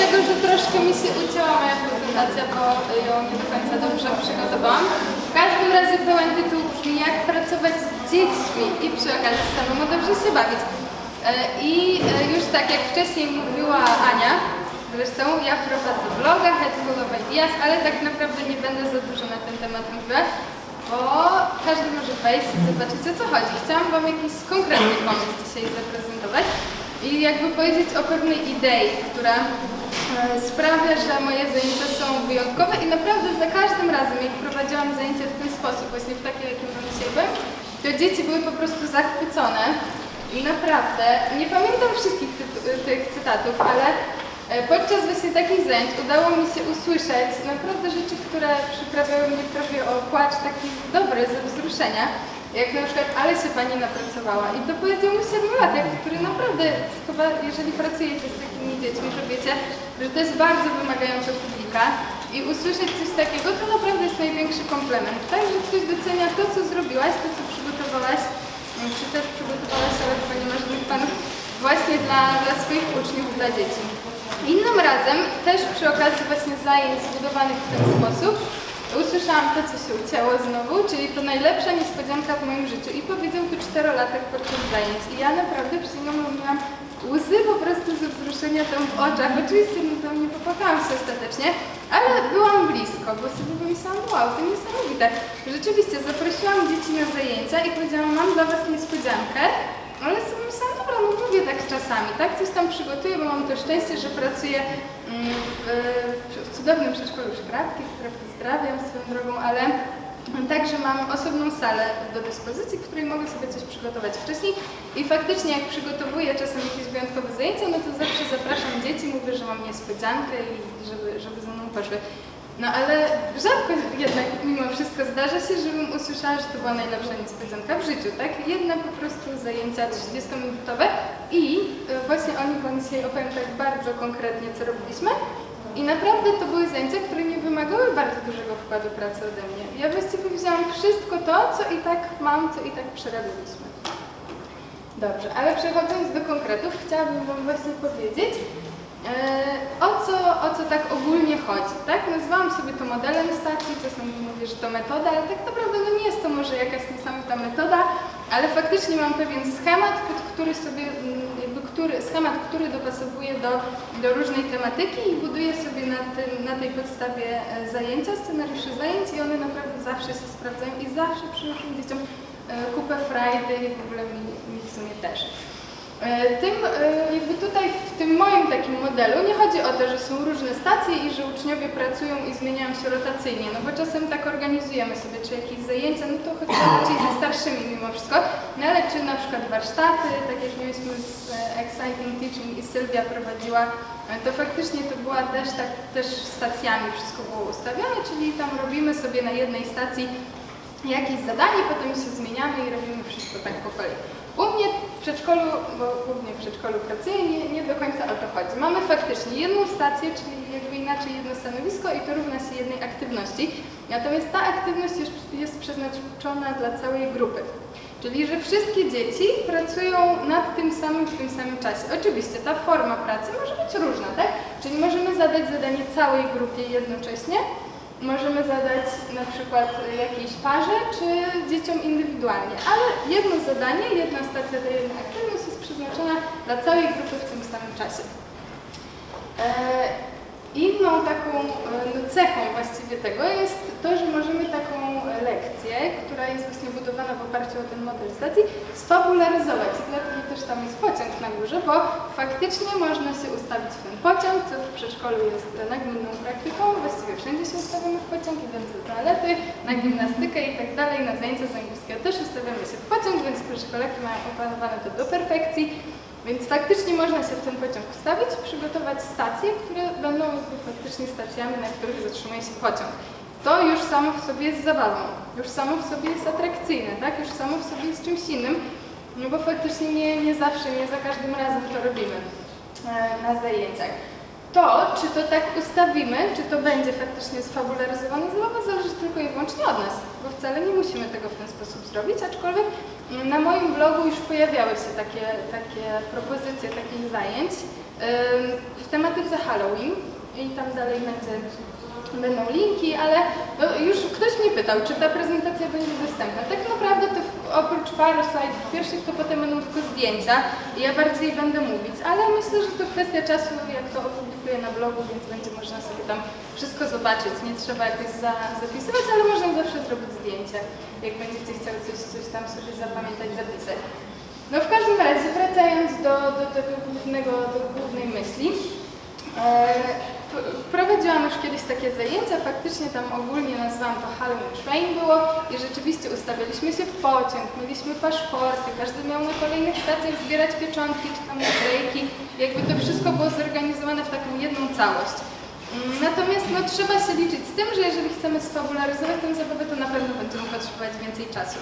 tego, że troszkę mi się ucięła moja prezentacja, bo ją nie do końca dobrze przygotowałam. W każdym razie pełen tytuł brzmi jak pracować z dziećmi i przy okazji samemu dobrze się bawić. E, I e, już tak jak wcześniej mówiła Ania, zresztą ja prowadzę bloga Head Full of Ideas, ale tak naprawdę nie będę za dużo na ten temat mówiła, bo każdy może wejść i zobaczyć o co chodzi. Chciałam Wam jakiś konkretny pomysł dzisiaj zaprezentować i jakby powiedzieć o pewnej idei, która sprawia, że moje zajęcia są wyjątkowe i naprawdę za każdym razem, jak prowadziłam zajęcia w ten sposób, właśnie w takim, jakim mam dzisiaj byłem, to dzieci były po prostu zachwycone i naprawdę, nie pamiętam wszystkich tytu- tych cytatów, ale e, podczas właśnie takich zajęć udało mi się usłyszeć naprawdę rzeczy, które przyprawiały mnie prawie o płacz taki dobry ze wzruszenia. Jak na przykład, ale się pani napracowała. I to powiedział mi siedmiolatek, który naprawdę chyba, jeżeli pracujecie z takimi dziećmi, że wiecie, że to jest bardzo wymagająca publika i usłyszeć coś takiego, to naprawdę jest największy komplement. Tak, że ktoś docenia to, co zrobiłaś, to, co przygotowałaś, czy też przygotowałaś, ale chyba nie ma żadnych panów, właśnie dla, dla swoich uczniów, dla dzieci. Innym razem, też przy okazji właśnie zajęć zbudowanych w ten sposób, usłyszałam to, co się ucięło znowu, czyli to najlepsza niespodzianka w moim życiu. I powiedział to czterolatek podczas zajęć. I ja naprawdę miałam łzy po prostu ze wzruszenia tam w oczach. Oczywiście no tam nie popłakałam się ostatecznie, ale byłam blisko, bo sobie pomyślałam, wow, to niesamowite. Rzeczywiście, zaprosiłam dzieci na zajęcia i powiedziałam, mam dla Was niespodziankę. Ale sobie myślałam, dobra, no mówię tak czasami, tak? Coś tam przygotuję, bo mam to szczęście, że pracuję mm, w, w cudownym przedszkolu Szkrawki, które pozdrawiam swoją drogą, ale także mam osobną salę do dyspozycji, w której mogę sobie coś przygotować wcześniej i faktycznie jak przygotowuję czasem jakieś wyjątkowe zajęcia, no to zawsze zapraszam dzieci, mówię, że mam niespodziankę i żeby, żeby ze mną poszły. No ale rzadko jednak mimo wszystko zdarza się, żebym usłyszała, że to była najlepsza niespodzianka w życiu, tak? Jedne po prostu zajęcia 30-minutowe i y, właśnie o nich Wam dzisiaj opowiem tak bardzo konkretnie, co robiliśmy. I naprawdę to były zajęcia, które nie wymagały bardzo dużego wkładu pracy ode mnie. Ja właściwie wzięłam wszystko to, co i tak mam, co i tak przerabiliśmy. Dobrze, ale przechodząc do konkretów, chciałabym Wam właśnie powiedzieć, o co, o co tak ogólnie chodzi, tak? Nazwałam sobie to modelem stacji, czasami mówię, że to metoda, ale tak naprawdę no nie jest to może jakaś niesamowita metoda, ale faktycznie mam pewien schemat, który sobie, mm, jakby który, schemat, który dopasowuję do, do różnej tematyki i buduję sobie na, tym, na tej podstawie e, zajęcia, scenariusze zajęć i one naprawdę zawsze się sprawdzają i zawsze przynoszą dzieciom e, kupę frajdy i w ogóle mi, mi w sumie też. E, Tym, e, jakby tutaj w tym moim takim modelu nie chodzi o to, że są różne stacje i że uczniowie pracują i zmieniają się rotacyjnie, no bo czasem tak organizujemy sobie, czy jakieś zajęcia, no to chodzi raczej ze starszymi mimo wszystko, no ale czy na przykład warsztaty, tak jak mieliśmy z e, Exciting Teaching i Sylwia prowadziła, to faktycznie to była też tak, też stacjami wszystko było ustawione, czyli tam robimy sobie na jednej stacji jakieś zadanie, potem się zmieniamy i robimy wszystko tak po kolei. U mnie w przedszkolu, bo głównie w przedszkolu pracuję, nie, nie do końca o to chodzi. Mamy faktycznie jedną stację, czyli jakby inaczej jedno stanowisko i to równa się jednej aktywności. Natomiast ta aktywność jest, jest przeznaczona dla całej grupy. Czyli, że wszystkie dzieci pracują nad tym samym w tym samym czasie. Oczywiście ta forma pracy może być różna, tak? Czyli możemy zadać zadanie całej grupie jednocześnie, możemy zadać na przykład jakiejś parze, czy dzieciom indywidualnie, ale jedno zadanie, jedna stacja dla jednej aktywność jest przeznaczona dla całej grupy w tym samym czasie. Inną taką e, cechą właściwie tego jest to, że możemy taką lekcję, która jest właśnie budowana w oparciu o ten model stacji, sfabularyzować. I dlatego też tam jest pociąg na górze, bo faktycznie można się ustawić w ten pociąg, co w przedszkolu jest nagminną praktyką. Właściwie wszędzie się ustawiamy w pociąg, idąc do toalety, na gimnastykę i tak dalej, na zajęcia z angielskiego też ustawiamy się w pociąg, więc przedszkolaki mają opanowane to do perfekcji. Więc faktycznie można się w ten pociąg wstawić, przygotować stacje, które będą faktycznie stacjami, na których zatrzymuje się pociąg. To już samo w sobie jest zabawą, już samo w sobie jest atrakcyjne, tak? Już samo w sobie jest czymś innym, no bo faktycznie nie, nie zawsze, nie za każdym razem to robimy e, na zajęciach. To, czy to tak ustawimy, czy to będzie faktycznie sfabularyzowane zabawa, zależy tylko i wyłącznie od nas, bo wcale nie musimy tego w ten sposób zrobić, aczkolwiek na moim blogu już pojawiały się takie, takie propozycje takich zajęć w tematyce Halloween i tam dalej będzie, będą linki, ale no, już ktoś mnie pytał, czy ta prezentacja będzie dostępna. Tak naprawdę to oprócz paru slajdów pierwszych, to potem będą tylko zdjęcia i ja bardziej będę mówić, ale myślę, że to kwestia czasu, jak to opublikuję na blogu, więc będzie można sobie tam wszystko zobaczyć. Nie trzeba jakoś za, zapisywać, ale można zawsze zrobić zdjęcie, jak będziecie chciały coś, coś tam sobie zapamiętać, zapisać. No w każdym razie, wracając do, do tego głównego, do głównej myśli, e, prowadziłam już kiedyś takie zajęcia, faktycznie tam ogólnie nazwałam to Halloween Train było i rzeczywiście ustawialiśmy się w pociąg, mieliśmy paszporty, każdy miał na kolejnych stacjach zbierać pieczątki czy tam naklejki, jakby to wszystko było zorganizowane w taką jedną całość. Mm, Natomiast no, trzeba się liczyć z tym, że jeżeli chcemy sfabularyzować tę zabawę, to na pewno będziemy potrzebować więcej czasu.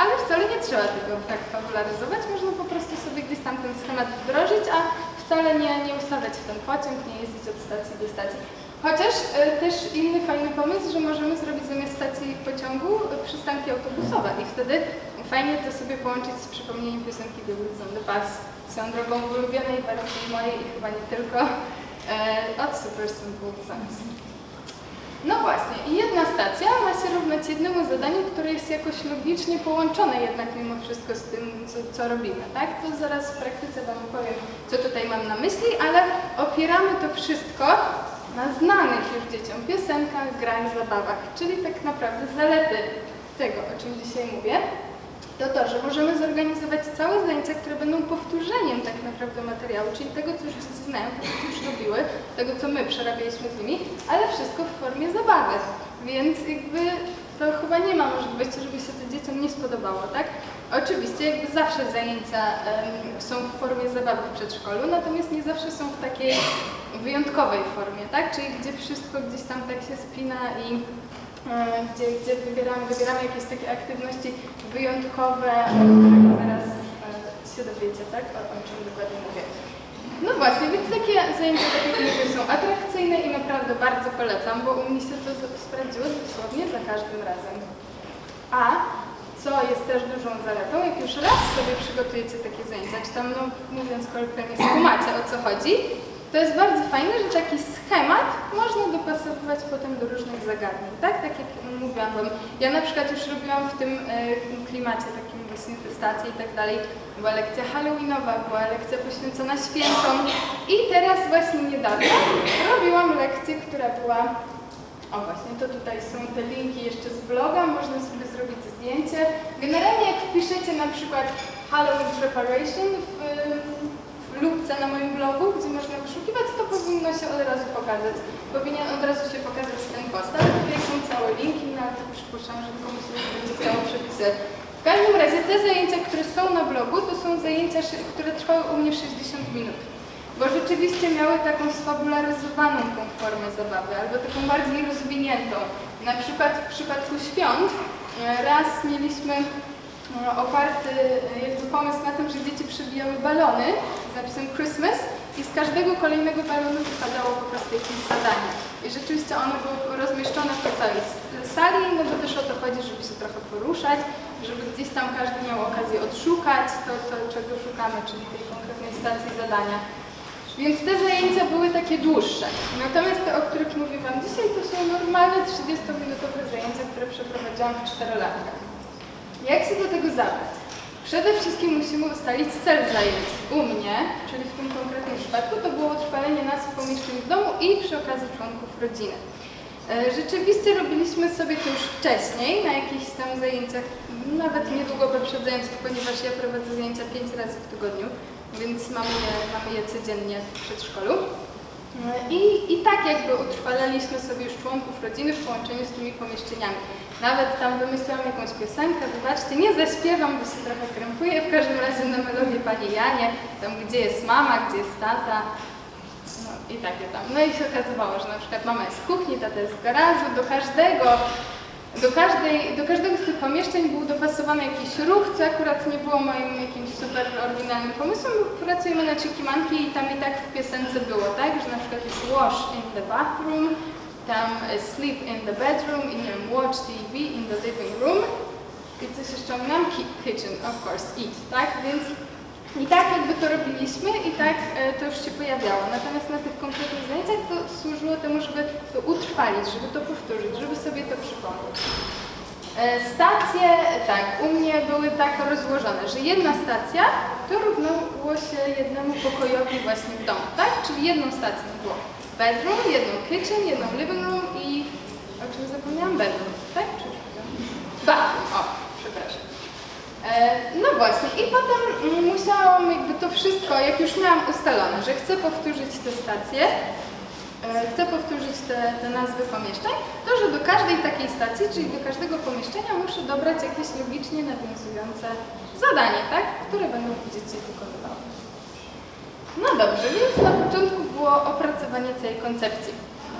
Ale wcale nie trzeba tego tak fabularyzować, można po prostu sobie gdzieś tam ten schemat wdrożyć, a wcale nie, nie ustawiać w ten pociąg, nie jeździć od stacji do stacji. Chociaż e, też inny fajny pomysł, że możemy zrobić zamiast stacji pociągu e, przystanki autobusowe i wtedy fajnie to sobie połączyć z przypomnieniem piosenki The Wheels on the Bus, swoją drogą ulubionej wersji mojej i chyba nie tylko e, od Super Simple Songs. No właśnie, i jedna stacja ma się równać jednemu zadaniu, które jest jakoś logicznie połączone jednak mimo wszystko z tym, co, co robimy, tak? To zaraz w praktyce Wam powiem, co tutaj mam na myśli, ale opieramy to wszystko na znanych już dzieciom piosenkach, grach, zabawach, czyli tak naprawdę zalety tego, o czym dzisiaj mówię, to to, że możemy zorganizować całe zajęcia, które będą powtórzeniem tak naprawdę materiału, czyli tego, co już znają, tego, co już robiły, tego, co my przerabialiśmy z nimi, ale wszystko w formie zabawy. Więc jakby to chyba nie ma możliwości, żeby się to dzieciom nie spodobało, tak? Oczywiście jakby zawsze zajęcia em, są w formie zabawy w przedszkolu, natomiast nie zawsze są w takiej wyjątkowej formie, tak? Czyli gdzie wszystko gdzieś tam tak się spina i gdzie, gdzie wybieramy, wybieramy jakieś takie aktywności wyjątkowe, o których zaraz e, się dowiecie, tak? O, o czym dokładnie mówię. No właśnie, więc takie zajęcia, tak mówię, są atrakcyjne i naprawdę bardzo polecam, bo u mnie się to sprawdziło dosłownie za każdym razem. A co jest też dużą zaletą, jak już raz sobie przygotujecie takie zajęcia, czy tam, no mówiąc kolokwialnie, skumacie o co chodzi, to jest bardzo fajne, że taki schemat można dopasowywać potem do różnych zagadnień, tak? Tak jak mówiłam Wam, ja na przykład już robiłam w tym e, klimacie takim właśnie i tak dalej. Była lekcja halloweenowa, była lekcja poświęcona świętom i teraz właśnie niedawno robiłam lekcję, która była o właśnie, to tutaj są te linki jeszcze z bloga, można sobie zrobić zdjęcie. Generalnie jak wpiszecie na przykład Halloween Preparation w lubce na moim blogu, gdzie można wyszukiwać, to powinno się od razu pokazać. Powinien od razu się pokazać ten post, tutaj są całe linki, no ale to przypuszczam, że komuś będzie chciało przepisać. W każdym razie te zajęcia, które są na blogu, to są zajęcia, które trwały u mnie 60 minut bo rzeczywiście miały taką sfabularyzowaną tą formę zabawy, albo taką bardziej rozwiniętą. Na przykład w przypadku świąt e, raz mieliśmy oparty e, jakby pomysł na tym, że dzieci przybijały balony z napisem Christmas i z każdego kolejnego balonu wypadało po prostu jakieś zadanie. I rzeczywiście one były rozmieszczone po całej sali, no bo też o to chodzi, żeby się trochę poruszać, żeby gdzieś tam każdy miał okazję odszukać to, to czego szukamy, czyli tej konkretnej stacji zadania. Więc te zajęcia były takie dłuższe. Natomiast te, o których mówię Wam dzisiaj, to są normalne 30-minutowe zajęcia, które przeprowadziłam w czterolatkach. Jak się do tego zabrać? Przede wszystkim musimy ustalić cel zajęć. U mnie, czyli w tym konkretnym przypadku, to było utrwalenie nas w pomieszczeniu w domu i przy okazji członków rodziny. E, Rzeczywiście robiliśmy sobie to już wcześniej, na jakichś tam zajęciach, nawet niedługo poprzedzających, ponieważ ja prowadzę zajęcia 5 razy w tygodniu, więc mamy je, mamy je codziennie w przedszkolu. E, I, I tak jakby utrwalaliśmy sobie już członków rodziny w połączeniu z tymi pomieszczeniami. Nawet tam wymyśliłam jakąś piosenkę, wybaczcie, nie zaśpiewam, bo się trochę krępuję, w każdym razie na melodię Pani Janie, tam gdzie jest mama, gdzie jest tata, no i takie tam. No i się okazywało, że na przykład mama jest w kuchni, tata jest w garażu, do każdego, do, każdej, do każdego z tych pomieszczeń był dopasowany jakiś ruch, co akurat nie było moim jakimś super oryginalnym pomysłem, bo pracujemy na Chikimanki i tam i tak w piosence było, tak, że na przykład jest wash in the bathroom, tam e, sleep in the bedroom i nie wiem, watch TV in the living room. i coś jeszcze ki- kitchen, of course, eat, tak? Więc i tak jakby to robiliśmy i tak e, to już się pojawiało. Natomiast na tych konkretnych zajęciach to służyło temu, żeby to utrwalić, żeby to powtórzyć, żeby sobie to przypomnieć. E, Stacje, tak, u mnie były tak rozłożone, że jedna stacja to równało się jednemu pokojowi właśnie w domu, tak? Czyli jedną stacją było bedroom, jedną kitchen, jedną living room i o czym zapomniałam? Bedroom, tak? Czy bathroom, o, przepraszam. E, No właśnie, i potem musiałam jakby to wszystko, jak już miałam ustalone, że chcę powtórzyć te stacje, e, chcę powtórzyć te, te nazwy pomieszczeń, to że do każdej takiej stacji, czyli do każdego pomieszczenia muszę dobrać jakieś logicznie nawiązujące zadanie, tak? Które będą dzieci wykonywały. No dobrze, więc na początku było opracowanie całej koncepcji.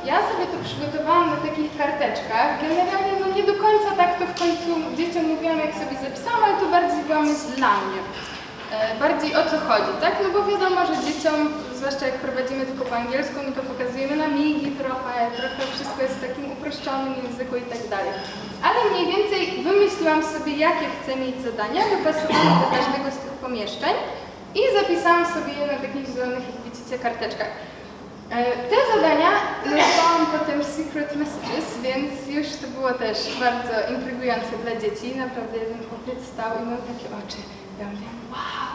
Ja sobie to przygotowałam na takich karteczkach. Generalnie no nie do końca tak to w końcu dzieciom mówiłam, jak sobie zapisałam, ale to bardziej była myśl dla mnie. E, bardziej o co chodzi, tak? No bo wiadomo, że dzieciom, zwłaszcza jak prowadzimy tylko po angielsku, my to pokazujemy na migi trochę, trochę wszystko jest w takim uproszczonym języku i tak dalej. Ale mniej więcej wymyśliłam sobie, jakie chcę mieć zadania, dopasowane do każdego z tych pomieszczeń i zapisałam sobie je na takich zielonych, jak widzicie, karteczkach. E, Te zadania nazwałam potem Secret Messages, więc już to było też bardzo intrygujące dla dzieci. Naprawdę jeden chłopiec stał i miał takie oczy. Ja mówię, wow,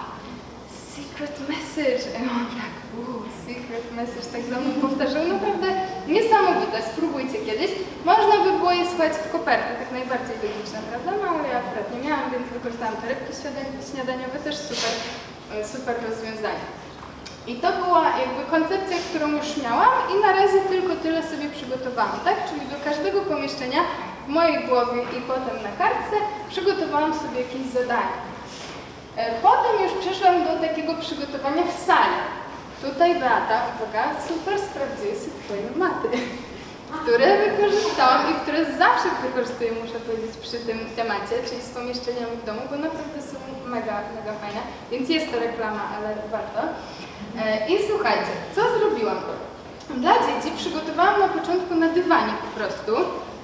Secret Message. I on tak, uuu, Secret Message, tak za mną powtarzał. Naprawdę niesamowite, spróbujcie kiedyś. Można by było je słuchać w kopertę, tak najbardziej logiczne, prawda? No ale ja akurat nie miałam, więc wykorzystałam torebki śniada- śniadaniowe, też super, super rozwiązanie. I to była jakby koncepcja, którą już miałam i na razie tylko tyle sobie przygotowałam, tak? Czyli do każdego pomieszczenia w mojej głowie i potem na kartce przygotowałam sobie jakieś zadanie. E, Potem już przeszłam do takiego przygotowania w sali. Tutaj Beata, uwaga, super sprawdzuje się Twoje maty, które wykorzystałam i które zawsze wykorzystuję, muszę powiedzieć, przy tym temacie, czyli z pomieszczeniami w domu, bo naprawdę są mega, mega fajne, więc jest to reklama, ale warto. E, I słuchajcie, co zrobiłam? Dla dzieci przygotowałam na początku na dywanie po prostu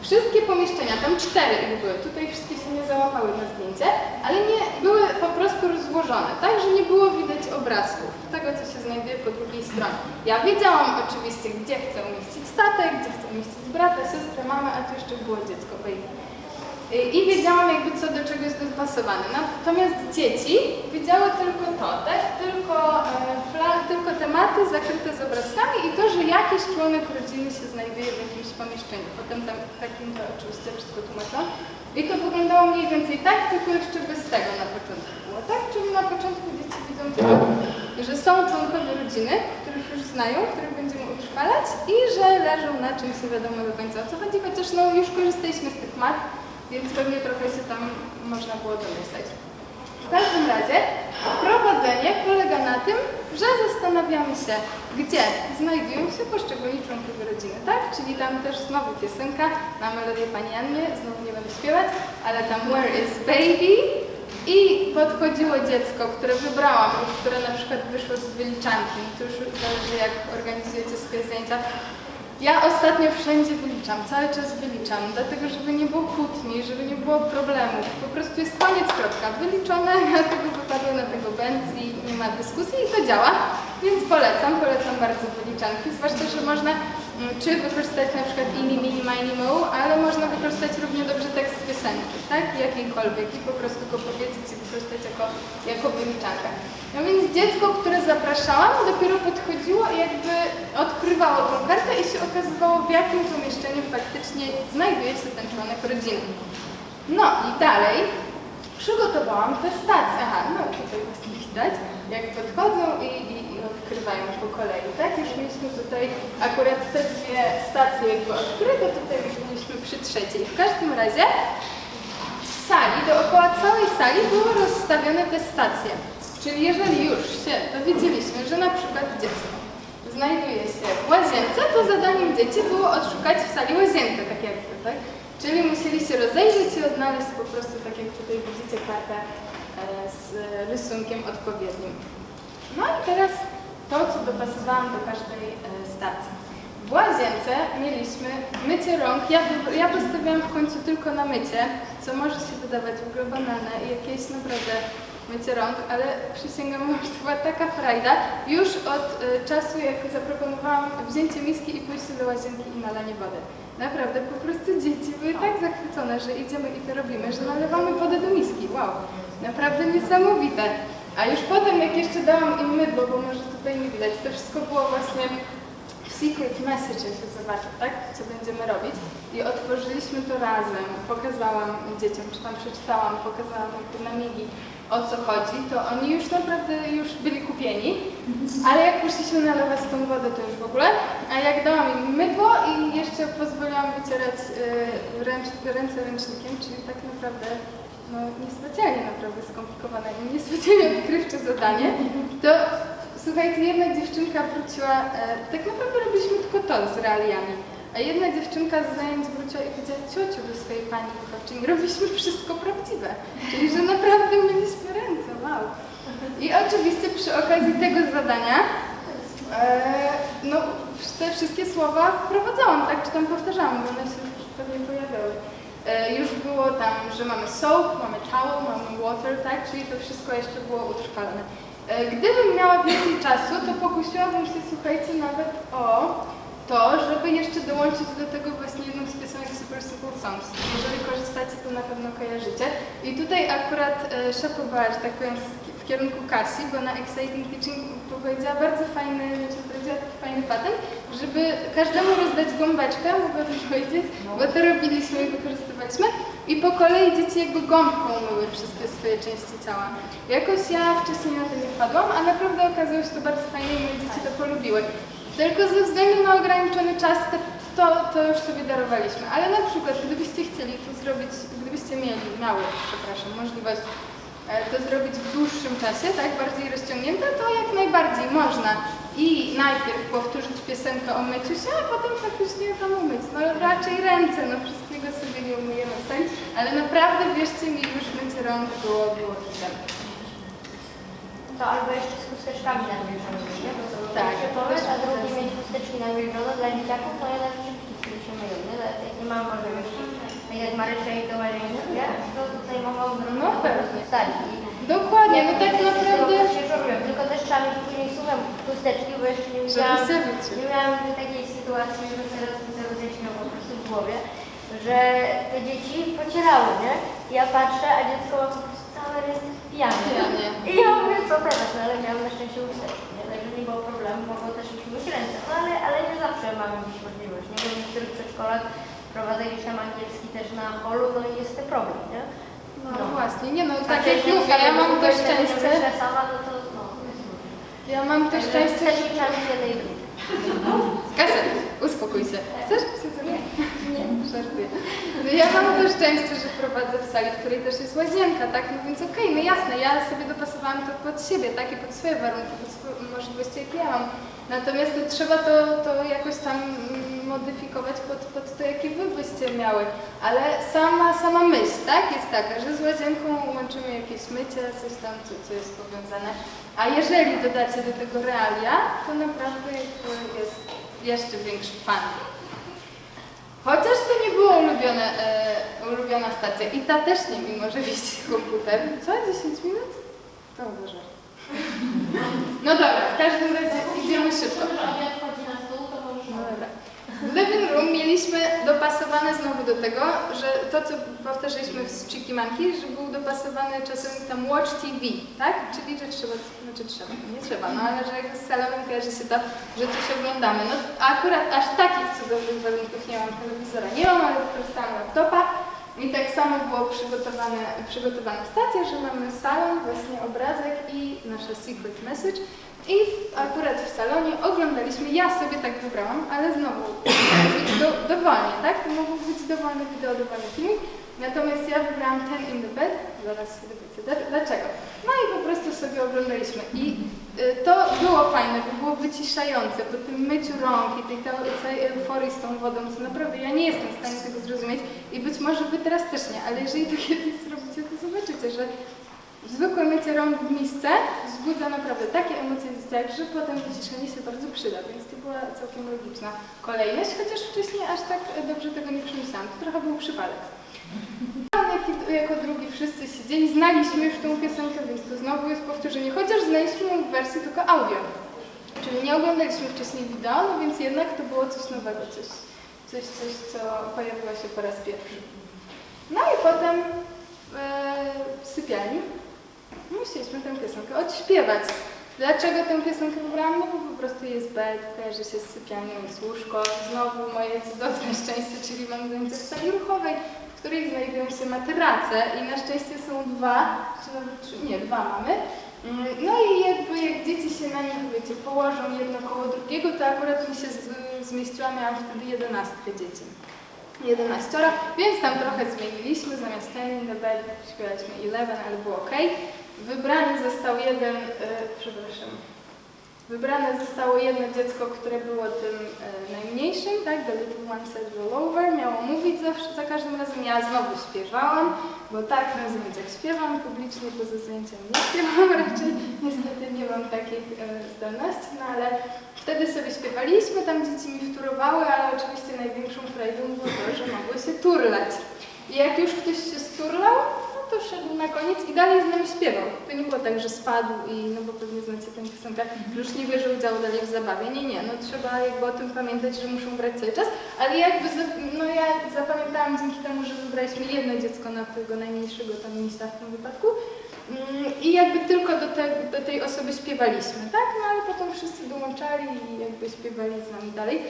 wszystkie pomieszczenia, tam cztery ich były, tutaj wszystkie się nie załapały na zdjęcie, ale nie były po prostu rozłożone, tak, że nie było widać obrazków tego, co się znajduje po drugiej stronie. Ja wiedziałam oczywiście, gdzie chcę umieścić statek, gdzie chcę umieścić brata, siostrę, mamę, a tu jeszcze było dziecko, baby. Y, I wiedziałam jakby co do czego jest dopasowane. Natomiast dzieci wiedziały tylko to, tak? Tylko, e, tylko tematy zakryte z obrazkami i to, że jakiś członek rodziny się znajduje w jakimś pomieszczeniu. Potem tam takim to oczywiście wszystko tłumaczyłam. I to wyglądało mniej więcej tak, tylko jeszcze bez tego na początku było, tak? Czyli na początku dzieci widzą tylko, że są członkowie rodziny, których już znają, których będziemy utrwalać i że leżą na czymś nie wiadomo do końca o co chodzi, chociaż no już korzystaliśmy z tych mat, więc pewnie trochę się tam można było domyśleć. W każdym razie prowadzenie polega na tym, że zastanawiamy się, gdzie znajdują się poszczególni członkowie rodziny, tak? Czyli tam też znowu piosenka na melodię Pani Annie, znowu nie będę śpiewać, ale tam Where is Baby? I podchodziło dziecko, które wybrałam które na przykład wyszło z wyliczanki, to już zależy jak organizujecie swoje zajęcia. Ja ostatnio wszędzie wyliczam, cały czas wyliczam, dlatego żeby nie było kłótni, żeby nie było problemów. Po prostu jest koniec kropka, wyliczone, dlatego wypadło na tego benz i nie ma dyskusji i to działa, więc polecam, polecam bardzo wyliczanki, zwłaszcza, że można mm, czy wykorzystać na przykład ini, mini, mini, mo, ale można wykorzystać równie dobrze tekst piosenki, tak, jakiejkolwiek i po prostu go powiedzieć i wykorzystać jako, jako wyliczankę. No więc dziecko, które zapraszałam, dopiero podchodziło i jakby odkrywało tą kartę i się okazywało, w jakim pomieszczeniu faktycznie znajduje się ten członek rodziny. No i dalej przygotowałam te stacje. Aha, no tutaj właśnie widać, jak podchodzą i, i, i odkrywają po kolei, tak? Już mieliśmy tutaj akurat te dwie stacje jakby odkryte, tutaj już byliśmy przy trzeciej. W każdym razie w sali, dookoła całej sali były rozstawione te stacje. Czyli jeżeli już się dowiedzieliśmy, że na przykład dziecko znajduje się w łazience, to zadaniem dzieci było odszukać w sali łazienkę, tak jakby, tak? Czyli musieli się rozejrzeć i odnaleźć po prostu, tak jak tutaj widzicie, kartę e, z rysunkiem odpowiednim. No i teraz to, co dopasowałam do każdej e, stacji. W łazience mieliśmy mycie rąk. Ja, ja postawiłam w końcu tylko na mycie, co może się wydawać w ogóle banalne i jakieś naprawdę mycie rąk, ale przysięgam że to była taka frajda. Już od y, czasu, jak zaproponowałam wzięcie miski i pójście do łazienki i nalanie wody. Naprawdę, po prostu dzieci były tak zachwycone, że idziemy i to robimy, że nalewamy wodę do miski. Wow, naprawdę niesamowite. A już potem, jak jeszcze dałam im mydło, bo może tutaj nie widać, to wszystko było właśnie w secret message się zobaczył, tak? Co będziemy robić. I otworzyliśmy to razem. Pokazałam dzieciom, czy tam przeczytałam, pokazałam na migi o co chodzi, to oni już naprawdę już byli kupieni. Ale jak poszliśmy nalewać tą wodę, to już w ogóle. A jak dałam im mydło i jeszcze pozwoliłam wycierać y, ręcz, ręce ręcznikiem, czyli tak naprawdę no, niespecjalnie naprawdę skomplikowane i niespecjalnie odkrywcze zadanie, to słuchajcie, jedna dziewczynka wróciła, e, tak naprawdę robiliśmy tylko to z realiami, a jedna dziewczynka z zajęć wróciła i powiedziała, ciociu do swojej pani wychowczyni, robiliśmy wszystko prawdziwe, czyli że naprawdę myliśmy ręce, wow. I oczywiście przy okazji tego zadania e, no, te wszystkie słowa wprowadzałam, tak, czy tam powtarzałam, bo one się pewnie pojawiały. E, Już było tam, że mamy soap, mamy towel, mamy water, tak? Czyli to wszystko jeszcze było utrwalone. E, Gdybym miała więcej czasu, to pokusiłabym się, słuchajcie, nawet o to, żeby jeszcze dołączyć do tego właśnie jedną z piosenek Super Simple Songs. Jeżeli korzystacie, to na pewno kojarzycie. I tutaj akurat e, szefowała, że tak powiem, w- kierunku Kasi, bo na Exciting Teaching powiedziała bardzo fajny, znaczy zrobiła taki fajny patent, żeby każdemu rozdać gąbeczkę, mogę to powiedzieć, bo to robiliśmy i wykorzystywaliśmy. I po kolei dzieci jakby gąbką myły wszystkie swoje części ciała. Jakoś ja wcześniej na to nie wpadłam, a naprawdę okazało się to bardzo fajne i moje dzieci to polubiły. Tylko ze względu na ograniczony czas to, to, już sobie darowaliśmy. Ale na przykład, gdybyście chcieli to zrobić, gdybyście mieli, miały, przepraszam, możliwość e, to zrobić w dłuższym czasie, tak, bardziej rozciągnięte, to jak najbardziej można. I najpierw powtórzyć piosenkę o myciu się, a potem faktycznie tam umyć. No raczej ręce, no wszystkiego sobie nie umyjemy ale naprawdę wierzcie mi, już mycie rąk było, było hitem. To albo jeszcze z chusteczkami nawilżone, nie? Bo to Tak, pomysł, a drugi mieć chusteczki nawilżone dla dzieciaków, no ja rzeczywiście wtedy się myją, nie? Jak nie mam możliwości, jak Marysia i do łazienki, nie? To tutaj mogą No pewnie. wstać i Dokładnie, no tak naprawdę... się tylko też trzeba mieć później suche chusteczki, bo jeszcze nie wytrzeć. nie miałam takiej sytuacji, że teraz mi to rozjaśniło po prostu w głowie, że te dzieci pocierały, nie? Ja patrzę, a dziecko ma po prostu całe ręce wpijane. Wpijane. I ja mówię, co teraz? No ale miałam na szczęście chusteczki, nie? Także nie było problemu, mogło też już myć ręce. No ale, ale nie zawsze mamy dziś możliwość, nie? Bo w niektórych przedszkolach prowadzę gdzieś tam angielski też na holu, no i jest ten problem, nie? No, właśnie, nie no, tak jak mówię, ja mam to szczęście, myślę sama, no to no. ja mam to szczęście, trzeba mieć jednej drugiej. Kasia, uspokój się. Chcesz? Nie, No ja mam to szczęście, że prowadzę w sali, w której też jest łazienka, tak? No więc okej, no jasne, ja sobie dopasowałam to pod siebie, tak? I pod swoje warunki, pod swoje możliwości, jakie ja mam. Natomiast to trzeba to, to jakoś tam mm, modyfikować pod, pod to, jakie wy byście miały. Ale sama, sama myśl, tak? Jest taka, że z łazienką łączymy jakieś mycie, coś tam, co, co jest powiązane. A jeżeli dodacie do tego realia, to naprawdę jest jeszcze większy fan. Chociaż to nie ulubione, e, ulubiona stacja. I ta też nie, mimo że wisi komputer. Co? 10 minut? To uważam. No dobra, w każdym razie idziemy szybko. No dobra. W living room mieliśmy dopasowane znowu do tego, że to, co powtarzaliśmy z Chicky Monkey, że był dopasowany czasem tam Watch TV, tak? Czyli, że trzeba, znaczy trzeba, nie trzeba, no ale że z salonem kojarzy się to, że coś oglądamy. No akurat aż takich cudownych warunków nie mam telewizora, nie mam, ale wykorzystałam laptopa i tak samo było przygotowane, przygotowana stacja, że mamy salon, właśnie obrazek i nasza secret message. I akurat w salonie oglądaliśmy, ja sobie tak wybrałam, ale znowu być do, dowolnie, tak? To mógł być dowolny wideo, dowolny filmik. Natomiast ja wybrałam ten in the bed, zaraz się dowiecie dl- dlaczego. No i po prostu sobie oglądaliśmy. I y, to było fajne, bo było wyciszające po tym myciu rąk i tej całej euforii z tą wodą, co naprawdę ja nie jestem w stanie tego zrozumieć i być może wy teraz też nie, ale jeżeli to kiedyś zrobicie, to zobaczycie, że zwykłe mycie rąk w misce wzbudza naprawdę takie emocje w dzieciach, że potem wyciszenie się bardzo przyda, więc to była całkiem logiczna kolejność, chociaż wcześniej aż tak dobrze tego nie przemyślałam. To trochę był przypadek. Jak, jako drugi wszyscy siedzieli, znaliśmy już tą piosenkę, więc to znowu jest powtórzenie, chociaż znaliśmy ją w wersji tylko audio. Czyli nie oglądaliśmy wcześniej wideo, no więc jednak to było coś nowego, coś, coś, coś co pojawiło się po raz pierwszy. No i potem e, w sypialni musieliśmy tę piosenkę odśpiewać. Dlaczego tę piosenkę wybrałam? No bo po prostu jest bed, kojarzy się z sypialnią, jest łóżko. Znowu moje cudowne szczęście, czyli mam zajęcie w sali ruchowej, w której znajdują się materace i na szczęście są dwa, czy nawet nie, dwa mamy. Mm, No i jakby jak dzieci się na nich, wiecie, położą jedno koło drugiego, to akurat mi się z- zmieściła, miałam wtedy jedenastkę dzieci. 11, więc tam trochę zmieniliśmy, zamiast ten in the bed śpiewaliśmy 11, ale było ok. Wybrany został jeden, e, przepraszam, wybrane zostało jedno dziecko, które było tym e, najmniejszym, tak, the little one said roll over, miało mówić zawsze, za każdym razem, ja znowu śpiewałam, bo tak rozumieć jak śpiewam, publicznie poza zajęciem nie śpiewam. Raczej, niestety nie mam takich e, zdolności, no ale wtedy sobie śpiewaliśmy, tam dzieci mi wtórowały, ale oczywiście największą frajdą było to, że mogły się turlać. I jak już ktoś się sturlał, to szedł na koniec i dalej z nami śpiewał. To nie było tak, że spadł i, no bo pewnie znacie tę piosenkę, że już nie bierze udziału dalej w zabawie. Nie, nie, no trzeba jakby o tym pamiętać, że muszą grać cały czas, ale jakby, no ja zapamiętałam dzięki temu, że wybraliśmy jedno dziecko na tego najmniejszego tam misa w tym wypadku, Mm, I jakby tylko do, te, do tej osoby śpiewaliśmy, tak? No ale potem wszyscy dołączali i jakby śpiewali z nami dalej.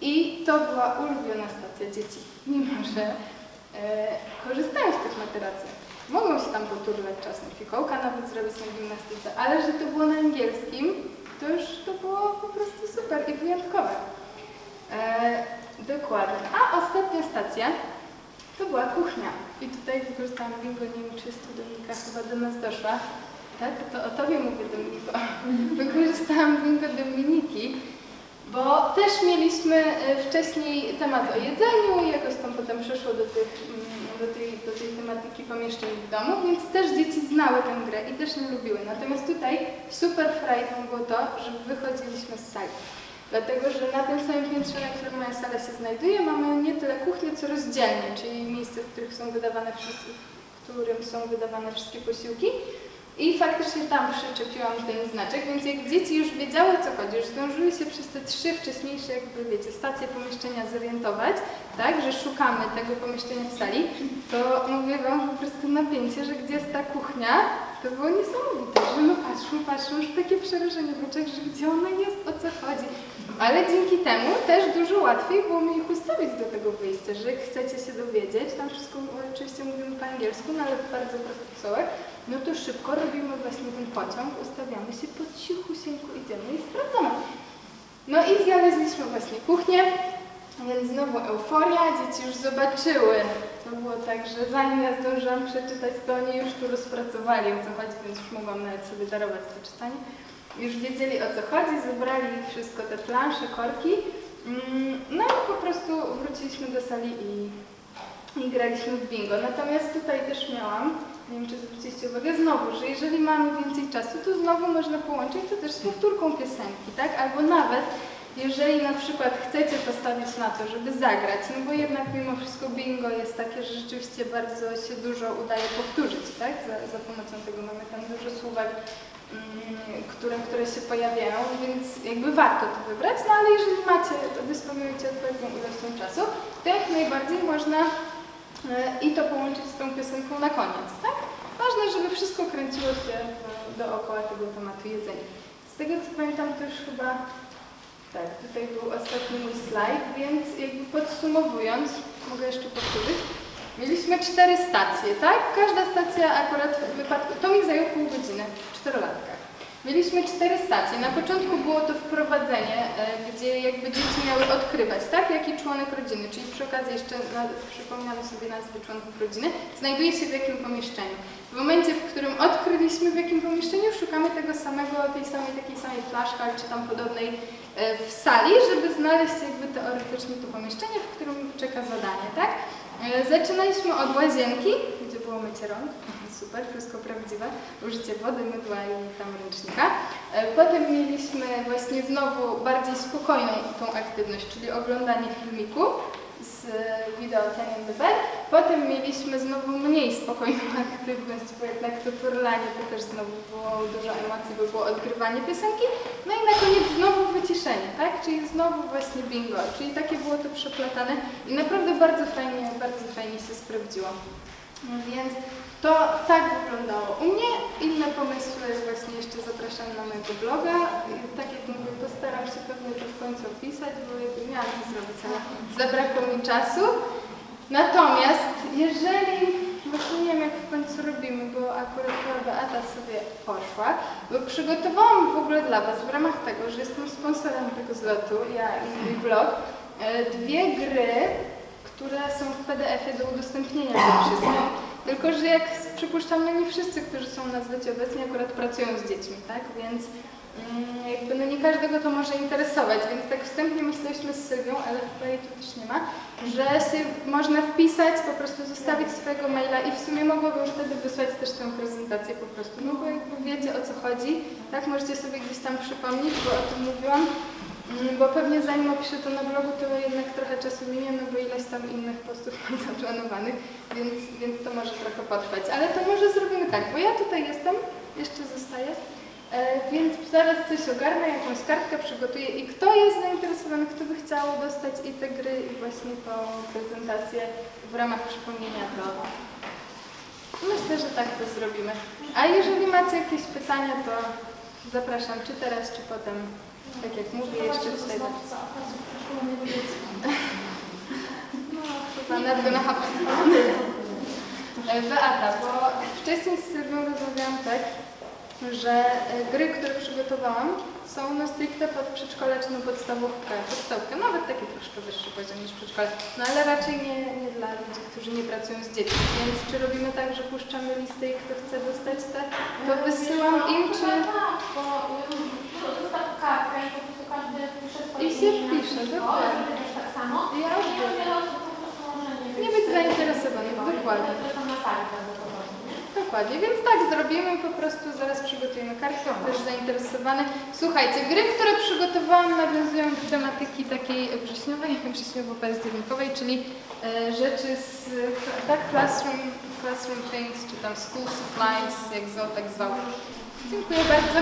I to była ulubiona stacja dzieci, mimo że e, z tych materacji. Mogą się tam poturlać czasem, fikołka nawet zrobić na gimnastyce, ale że to było na angielskim, to już to było po prostu super i wyjątkowe. E, dokładnie. A ostatnia stacja to była kuchnia. I tutaj wykorzystałam bingo, nie wiem czy jest tu Dominika chyba do nas doszła. Tak? To o Tobie mówię Dominiko. Wykorzystałam bingo Dominiki, bo też mieliśmy e, wcześniej temat o jedzeniu i jakoś tam potem przeszło do, tych, mm, do, tej, do tej tematyki pomieszczeń w domu, więc też dzieci znały tę grę i też ją lubiły. Natomiast tutaj super frajdą było to, że wychodziliśmy z sali. Dlatego, że na tym samym piętrze, na którym moja sala się znajduje, mamy nie tyle kuchnię, co rozdzielnie, czyli miejsce, w których są wydawane wszyscy, w którym są wydawane wszystkie posiłki. I faktycznie tam przyczepiłam ten znaczek, więc jak dzieci już wiedziały o co chodzi, już zdążyły się przez te trzy wcześniejsze, jakby wiecie, stacje pomieszczenia zorientować, tak, że szukamy tego pomieszczenia w sali, to mówię Wam po prostu napięcie, że gdzie jest ta kuchnia, to było niesamowite, że no patrzą, patrzą, już takie przerażenie w oczach, że gdzie ona jest, o co chodzi. Ale dzięki temu też dużo łatwiej było mi ich ustawić do tego wyjścia, że chcecie się dowiedzieć, tam wszystko oczywiście mówimy po angielsku, no ale w bardzo słowach, no to szybko robimy właśnie ten pociąg, ustawiamy się po cichusieńku, idziemy i sprawdzamy. No i znaleźliśmy właśnie kuchnię, więc znowu euforia, dzieci już zobaczyły. To było tak, że zanim ja zdążyłam przeczytać, to oni już tu rozpracowali o co chodzi, więc już mogłam nawet sobie darować to czytanie. Już wiedzieli o co chodzi, zebrali wszystko, te plansze, korki. Mm, No i po prostu wróciliśmy do sali i, i graliśmy w bingo. Natomiast tutaj też miałam, nie wiem czy zwróciliście uwagę, znowu, że jeżeli mamy więcej czasu, to znowu można połączyć to też z powtórką piosenki, tak? Albo nawet jeżeli na przykład chcecie postawić na to, żeby zagrać, no bo jednak mimo wszystko bingo jest takie, że rzeczywiście bardzo się dużo udaje powtórzyć, tak? Za, za pomocą tego mamy tam dużo słówek, mm, które, które się pojawiają, więc jakby warto to wybrać, no ale jeżeli macie, to dysponujecie odpowiednią ilością czasu, to jak najbardziej można i to połączyć z tą piosenką na koniec, tak? Ważne, żeby wszystko kręciło się dookoła tego tematu jedzenia. Z tego co pamiętam, to już chyba tak, tutaj był ostatni mój slajd, więc jakby podsumowując, mogę jeszcze powtórzyć. Mieliśmy cztery stacje, tak? Każda stacja akurat w wypadku, to mi zajęło pół godziny w czterolatkach. Mieliśmy cztery stacje. Na początku było to wprowadzenie, e, gdzie jakby dzieci miały odkrywać, tak? Jaki członek rodziny, czyli przy okazji jeszcze na, przypominamy sobie nazwy członków rodziny, znajduje się w jakim pomieszczeniu. W momencie, w którym odkryliśmy w jakim pomieszczeniu, szukamy tego samego, tej samej, takiej samej flaszki, czy tam podobnej e, w sali, żeby znaleźć jakby teoretycznie to pomieszczenie, w którym czeka zadanie, tak? E, Zaczynaliśmy od łazienki, gdzie było mycie rąk, super, wszystko prawdziwe, użycie wody, mydła i tam ręcznika. E, Potem mieliśmy właśnie znowu bardziej spokojną tą aktywność, czyli oglądanie filmiku z wideo in the Bed. Potem mieliśmy znowu mniej spokojną aktywność, bo jednak to turlanie to też znowu było dużo emocji, bo było odgrywanie piosenki. No i na koniec znowu wyciszenie, tak? Czyli znowu właśnie bingo, czyli takie było to przeplatane i naprawdę bardzo fajnie, bardzo fajnie się sprawdziło. No Więc to tak wyglądało u mnie. Inne pomysły właśnie jeszcze zapraszam na mojego bloga. Tak jak mówię, postaram się pewnie to w końcu opisać, bo jakby miałam to zrobić, ale zabrakło mi czasu. Natomiast jeżeli, właśnie nie wiem jak w końcu robimy, bo akurat Beata sobie poszła, bo przygotowałam w ogóle dla Was w ramach tego, że jestem sponsorem tego zlotu, ja i mój blog, e, dwie gry, które są w PDF-ie do udostępnienia dla wszystkich. Tylko, że jak przypuszczam, no nie wszyscy, którzy są na zlecie obecni akurat pracują z dziećmi, tak? Więc mm, jakby no nie każdego to może interesować, więc tak wstępnie myśleliśmy z Sylwią, ale chyba jej tu też nie ma, że się można wpisać, po prostu zostawić swojego maila i w sumie mogłabym wtedy wysłać też tę prezentację po prostu, no bo jakby wiecie o co chodzi, tak? Możecie sobie gdzieś tam przypomnieć, bo o tym mówiłam. Mm, Bo pewnie zanim opiszę to na blogu, to jednak trochę czasu minie, no bo ileś tam innych postów mam zaplanowanych, więc, więc to może trochę potrwać. Ale to może zrobimy tak, bo ja tutaj jestem, jeszcze zostaję, e, więc zaraz coś ogarnę, jakąś kartkę przygotuję i kto jest zainteresowany, kto by chciał dostać i te gry i właśnie tą prezentację w ramach przypomnienia, to myślę, że tak to zrobimy. A jeżeli macie jakieś pytania, to zapraszam, czy teraz, czy potem. Tak jak mówię, jeszcze tutaj. Chyba nawet go na Beata, bo wcześniej z Sylwią rozmawiałam tak, że e, gry, które przygotowałam są no stricte pod przedszkole czy no podstawówkę, podstawkę, nawet taki troszkę wyższy poziom niż przedszkole, no ale raczej nie, nie dla ludzi, którzy nie pracują z dziećmi, więc czy robimy tak, że puszczamy listy i kto chce dostać te, to wysyłam im, czy... Tak, bo to zostaw kartkę i po prostu każdy wpisze swoje I się wpisze, dokładnie. tak samo. Ja odbiorę. wiele osób po prostu może nie być, Nie być zainteresowanych, dokładnie. To są na sali prawdopodobnie, więc tak zrobimy, po prostu zaraz przygotujemy kartkę, kto jest zainteresowany. Słuchajcie, gry, które przygotowałam nawiązują do tematyki takiej wrześniowej, wrześniowo-październikowej, czyli e, rzeczy z tak, classroom, classroom things, czy tam school supplies, jak zwał, tak zwał. Dziękuję bardzo.